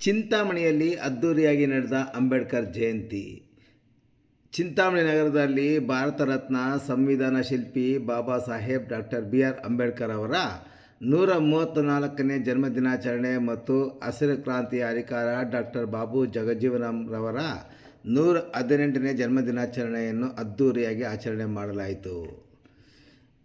ಚಿಂತಾಮಣಿಯಲ್ಲಿ ಅದ್ದೂರಿಯಾಗಿ ನಡೆದ ಅಂಬೇಡ್ಕರ್ ಜಯಂತಿ. ಚಿಂತಾಮಣಿ ನಗರದಲ್ಲಿ ಭಾರತ ರತ್ನ ಸಂವಿಧಾನ ಶಿಲ್ಪಿ Baba Saheb doctor B R Ambedkar ಅವರ ನೂರ ಮೂವತ್ತ ನಾಲ್ಕನೇ ಜನ್ಮದಿನಾಚರಣೆ ಮತ್ತು ಹಸಿರು ಕ್ರಾಂತಿಯ ಅಧಿಕಾರ ಡಾಕ್ಟರ್ ಬಾಬು ಜಗಜೀವನರವರ ನೂರ ಹದಿನೆಂಟನೇ ಜನ್ಮದಿನಾಚರಣೆಯನ್ನು ಅದ್ದೂರಿಯಾಗಿ ಆಚರಣೆ ಮಾಡಲಾಯಿತು.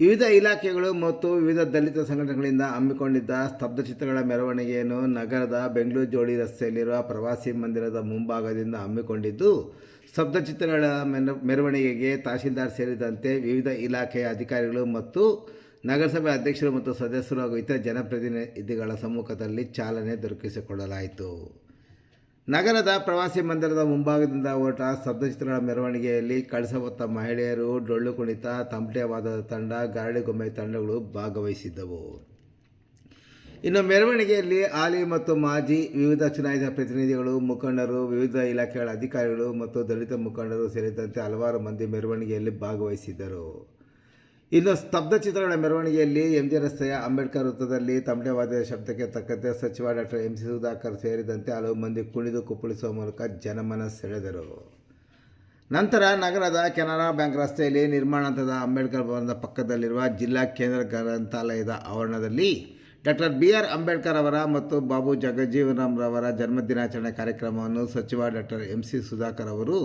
ವಿವಿಧ ಇಲಾಖೆಗಳು ಮತ್ತು ವಿವಿಧ ದಲಿತ ಸಂಘಟನೆಗಳಿಂದ ಹಮ್ಮಿಕೊಂಡಿದ್ದ ಸ್ತಬ್ಧಚಿತ್ರಗಳ ಮೆರವಣಿಗೆಯನ್ನು ನಗರದ ಬೆಂಗಳೂರು ಜೋಡಿ ರಸ್ತೆಯಲ್ಲಿರುವ ಪ್ರವಾಸಿ ಮಂದಿರದ ಮುಂಭಾಗದಿಂದ ಹಮ್ಮಿಕೊಂಡಿದ್ದು, ಸ್ತಬ್ಧ ಚಿತ್ರಗಳ ಮೆರವಣಿಗೆಗೆ ತಹಶೀಲ್ದಾರ್ ಸೇರಿದಂತೆ ವಿವಿಧ ಇಲಾಖೆಯ ಅಧಿಕಾರಿಗಳು ಮತ್ತು ನಗರಸಭೆ ಅಧ್ಯಕ್ಷರು ಮತ್ತು ಸದಸ್ಯರು ಹಾಗೂ ಇತರ ಜನಪ್ರತಿನಿಧಿಗಳ ಸಮ್ಮುಖದಲ್ಲಿ ಚಾಲನೆ ದೊರಕಿಸಿಕೊಡಲಾಯಿತು ನಗರದ ಪ್ರವಾಸಿ ಮಂದಿರದ ಮುಂಭಾಗದಿಂದ ಹೊರಟ ಸ್ತಬ್ಧಚಿತ್ರಗಳ ಮೆರವಣಿಗೆಯಲ್ಲಿ ಕಳಸ ಮಹಿಳೆಯರು, ಡೊಳ್ಳು ಕುಣಿತ ತಮಟೆ ವಾದದ ತಂಡ ಗಾರಡಿಗೊಮ್ಮೆ ತಂಡಗಳು ಭಾಗವಹಿಸಿದ್ದವು. ಇನ್ನು ಮೆರವಣಿಗೆಯಲ್ಲಿ ಹಾಲಿ ಮತ್ತು ಮಾಜಿ ವಿವಿಧ ಚುನಾಯಿತ ಪ್ರತಿನಿಧಿಗಳು, ಮುಖಂಡರು, ವಿವಿಧ ಇಲಾಖೆಗಳ ಅಧಿಕಾರಿಗಳು ಮತ್ತು ದಲಿತ ಮುಖಂಡರು ಸೇರಿದಂತೆ ಹಲವಾರು ಮಂದಿ ಮೆರವಣಿಗೆಯಲ್ಲಿ ಭಾಗವಹಿಸಿದ್ದರು. ಇನ್ನು ಸ್ತಬ್ಧಚಿತ್ರಗಳ ಮೆರವಣಿಗೆಯಲ್ಲಿ ಎಂ ಜಿ ರಸ್ತೆಯ ಅಂಬೇಡ್ಕರ್ ವೃತ್ತದಲ್ಲಿ ತಮಟೆ ವಾದ್ಯದ ಶಬ್ದಕ್ಕೆ ತಕ್ಕಂತೆ ಸಚಿವ ಡಾಕ್ಟರ್ ಎಂ. ಸಿ. ಸುಧಾಕರ್ ಸೇರಿದಂತೆ ಹಲವು ಮಂದಿ ಕುಣಿದು ಕುಪ್ಪಳಿಸುವ ಮೂಲಕ ಜನಮನ ಸೆಳೆದರು. ನಂತರ ನಗರದ ಕೆನರಾ ಬ್ಯಾಂಕ್ ರಸ್ತೆಯಲ್ಲಿ ನಿರ್ಮಾಣ ಹಂತದ ಅಂಬೇಡ್ಕರ್ ಭವನದ ಪಕ್ಕದಲ್ಲಿರುವ ಜಿಲ್ಲಾ ಕೇಂದ್ರ ಗ್ರಂಥಾಲಯದ ಆವರಣದಲ್ಲಿ ಡಾಕ್ಟರ್ ಬಿ ಆರ್ ಅಂಬೇಡ್ಕರ್ ಅವರ ಮತ್ತು ಬಾಬು ಜಗಜ್ಜೀವನರವರ ಜನ್ಮದಿನಾಚರಣೆ ಕಾರ್ಯಕ್ರಮವನ್ನು ಸಚಿವ ಡಾಕ್ಟರ್ ಎಂ ಸಿ ಸುಧಾಕರ್ ಅವರು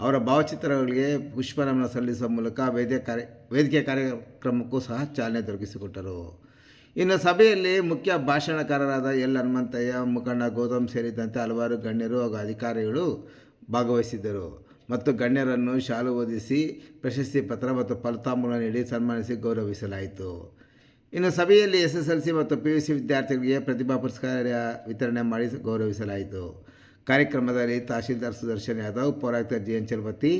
ಅವರ ಭಾವಚಿತ್ರಗಳಿಗೆ ಪುಷ್ಪನಮನ ಸಲ್ಲಿಸುವ ಮೂಲಕ ವೇದಿಕೆ ಕಾರ್ಯ, ವೇದಿಕೆ ಕಾರ್ಯಕ್ರಮಕ್ಕೂ ಸಹ ಚಾಲನೆ ದೊರಕಿಸಿಕೊಟ್ಟರು. ಇನ್ನು ಸಭೆಯಲ್ಲಿ ಮುಖ್ಯ ಭಾಷಣಕಾರರಾದ ಎಲ್. ಹನುಮಂತಯ್ಯ, ಮುಖಂಡ ಗೌತಮ್ ಸೇರಿದಂತೆ ಹಲವಾರು ಗಣ್ಯರು ಹಾಗೂ ಅಧಿಕಾರಿಗಳು ಭಾಗವಹಿಸಿದ್ದರು. ಮತ್ತು ಗಣ್ಯರನ್ನು ಶಾಲು ಓದಿಸಿ ಪ್ರಶಸ್ತಿ ಪತ್ರ ಮತ್ತು ಫಲಿತಾಂಶ ನೀಡಿ ಸನ್ಮಾನಿಸಿ ಗೌರವಿಸಲಾಯಿತು. ಇನ್ನು ಸಭೆಯಲ್ಲಿ ಎಸ್ ಎಸ್ ಎಲ್ ಸಿ ಮತ್ತು ಪಿ ಯು ಸಿ ವಿದ್ಯಾರ್ಥಿಗಳಿಗೆ ಪ್ರತಿಭಾ ಪುರಸ್ಕಾರ ವಿತರಣೆ ಮಾಡಿ ಗೌರವಿಸಲಾಯಿತು. ಕಾರ್ಯಕ್ರಮದಲ್ಲಿ ತಹಶೀಲ್ದಾರ್ ಸುದರ್ಶನ್ ಯಾದವ್, ಪೌರಾಯುಕ್ತ ಜಿ ಎನ್ ಚಲಪತಿ,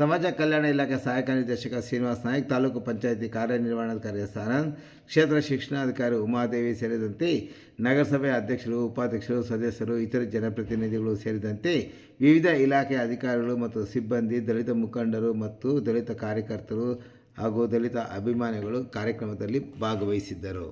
ಸಮಾಜ ಕಲ್ಯಾಣ ಇಲಾಖೆ ಸಹಾಯಕ ನಿರ್ದೇಶಕ ಶ್ರೀನಿವಾಸ್ ನಾಯ್ಕ್, ತಾಲೂಕು ಪಂಚಾಯಿತಿ ಕಾರ್ಯನಿರ್ವಹಣಾಧಿಕಾರಿ ಎಸ್ ಕ್ಷೇತ್ರ ಶಿಕ್ಷಣಾಧಿಕಾರಿ ಉಮಾದೇವಿ ಸೇರಿದಂತೆ ನಗರಸಭೆ ಅಧ್ಯಕ್ಷರು, ಉಪಾಧ್ಯಕ್ಷರು, ಸದಸ್ಯರು, ಇತರ ಜನಪ್ರತಿನಿಧಿಗಳು ಸೇರಿದಂತೆ ವಿವಿಧ ಇಲಾಖೆಯ ಅಧಿಕಾರಿಗಳು ಮತ್ತು ಸಿಬ್ಬಂದಿ, ದಲಿತ ಮುಖಂಡರು ಮತ್ತು ದಲಿತ ಕಾರ್ಯಕರ್ತರು ಹಾಗೂ ದಲಿತ ಅಭಿಮಾನಿಗಳು ಕಾರ್ಯಕ್ರಮದಲ್ಲಿ ಭಾಗವಹಿಸಿದ್ದರು.